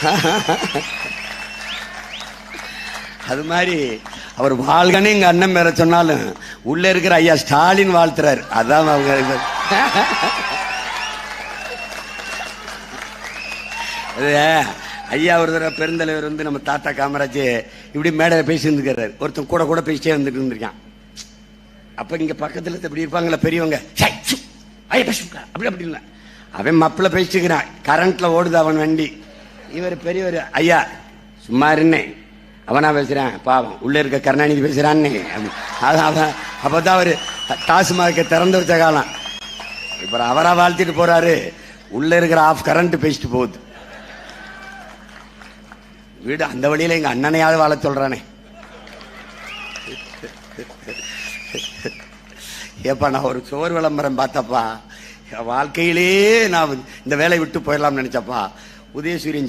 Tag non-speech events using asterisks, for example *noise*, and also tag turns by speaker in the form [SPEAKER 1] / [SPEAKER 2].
[SPEAKER 1] *laughs* அது மாதிரி அவர் வாழ்கன்னு எங்க அண்ணன் மேல சொன்னாலும் உள்ள இருக்கிற ஐயா ஸ்டாலின் வாழ்த்துறாரு. அதான் அவங்க *laughs* ஐயா ஒரு தடவை பெருந்தலைவர் வந்து நம்ம தாத்தா காமராஜ் இப்படி மேடையில் பேசி இருந்துக்கிறாரு ஒருத்தன் கூட கூட பேசிட்டே வந்துட்டு இருந்திருக்கான். அப்ப இங்க பக்கத்துல இப்படி இருப்பாங்களா பெரியவங்க. ஐயா பேசுங்க அப்படி அப்படி இல்லை. அவன் மப்பிள பேசிக்கிறான் கரண்ட்ல ஓடுது அவன் வண்டி. இவர் பெரியவர் ஐயா. சும்மா இருந்தேன் அவனா பேசுறான். பாவம். உள்ள இருக்க கருணாநிதி பேசுறான்னு. அதான் அப்பதான் அவரு டாஸ்மாக திறந்து வச்ச காலம். இப்ப அவரா வாழ்த்திட்டு போறாரு. உள்ள இருக்கிற ஆஃப் கரண்ட் பேசிட்டு போகுது. வீடு அந்த வழியில எங்க அண்ணனையாவது வாழ சொல்றானே. ஏப்பா நான் ஒரு சோறு விளம்பரம் பார்த்தப்பா. என் வாழ்க்கையிலே நான் இந்த வேலையை விட்டு போயிடலாம்னு நினைச்சப்பா. உதயசூரியன்